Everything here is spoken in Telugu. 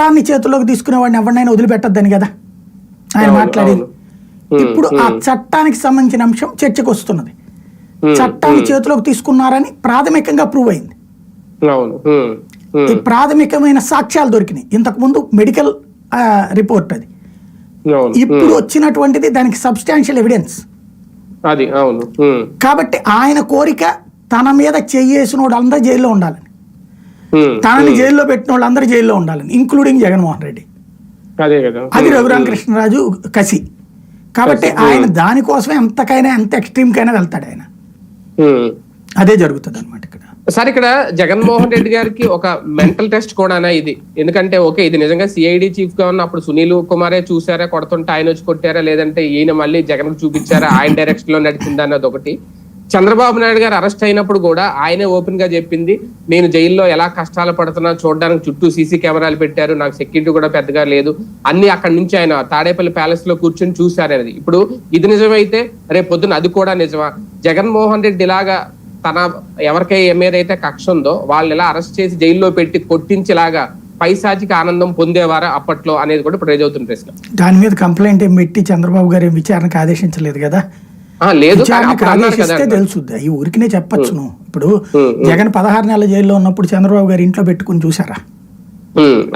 చట్టాన్ని చేతిలోకి తీసుకునే వాడిని ఎవరినైనా వదిలిపెట్టద్దని కదా? ఆయన మాట్లాడేది. ఇప్పుడు ఆ చట్టానికి సంబంధించిన అంశం చర్చకు వస్తున్నది. చట్టాన్ని చేతిలోకి తీసుకున్నారని ప్రాథమికంగా ప్రూవ్ అయింది. ఈ ప్రాథమికమైన సాక్ష్యాలు దొరికినాయి. ఇంతకు ముందు మెడికల్ రిపోర్ట్ అది. ఇప్పుడు వచ్చినటువంటిది దానికి సబ్స్టాన్షియల్ ఎవిడెన్స్ అది అవును ఉమ్, కాబట్టి ఆయన కోరిక తన మీద చెయ్యేసిన వాళ్ళందరూ జైల్లో ఉండాలని. తనని జైల్లో పెట్టిన వాళ్ళందరూ జైల్లో ఉండాలని ఇంక్లూడింగ్ జగన్మోహన్ రెడ్డి. అదే రఘురామకృష్ణరాజు కసి. కాబట్టి ఆయన దానికోసమే ఎంతకైనా ఎంత ఎక్స్ట్రీమ్ కైనా వెళ్తాడు ఆయన. అదే జరుగుతుంది అనమాట ఇక్కడ. సార్ ఇక్కడ జగన్మోహన్ రెడ్డి గారికి ఒక మెంటల్ టెస్ట్ కూడానా ఇది? ఎందుకంటే ఓకే ఇది నిజంగా సిఐడి చీఫ్గా ఉన్న అప్పుడు సునీల్ కుమారే చూసారా కొడుతుంటే ఆయన వచ్చి కొట్టారా లేదంటే ఈయన మళ్ళీ జగన్ చూపించారా ఆయన డైరెక్షన్లో నడిచిందా అన్నది ఒకటి. చంద్రబాబు నాయుడు గారు అరెస్ట్ అయినప్పుడు కూడా ఆయనే ఓపెన్గా చెప్పింది నేను జైల్లో ఎలా కష్టాలు పడుతున్నా చూడడానికి చుట్టూ సీసీ కెమెరాలు పెట్టారు నాకు సెక్యూరిటీ కూడా పెద్దగా లేదు. అన్ని అక్కడి నుంచి ఆయన తాడేపల్లి ప్యాలెస్లో కూర్చొని చూశారనేది ఇప్పుడు ఇది నిజమైతే రేపు పొద్దున అది కూడా నిజమా? జగన్మోహన్ రెడ్డి ఇలాగా తన ఎవరికై ఏమేదైతే కక్ష ఉందో వాళ్ళు ఇలా అరెస్ట్ చేసి జైల్లో పెట్టి కొట్టించేలాగా పైశాచిక ఆనందం పొందేవారా అప్పట్లో అనేది కూడా ఇప్పుడు రేజ్ ప్రశ్న. దాని మీద కంప్లైంట్ ఏం పెట్టి చంద్రబాబు గారు విచారణకు ఆదేశించలేదు కదా? లేదు ఆదేశిస్తే తెలుసుద్ది. ఈ ఊరికినే చెప్పొచ్చు నువ్వు ఇప్పుడు జగన్ పదహారు నెలల జైల్లో ఉన్నప్పుడు చంద్రబాబు గారు ఇంట్లో పెట్టుకుని చూసారా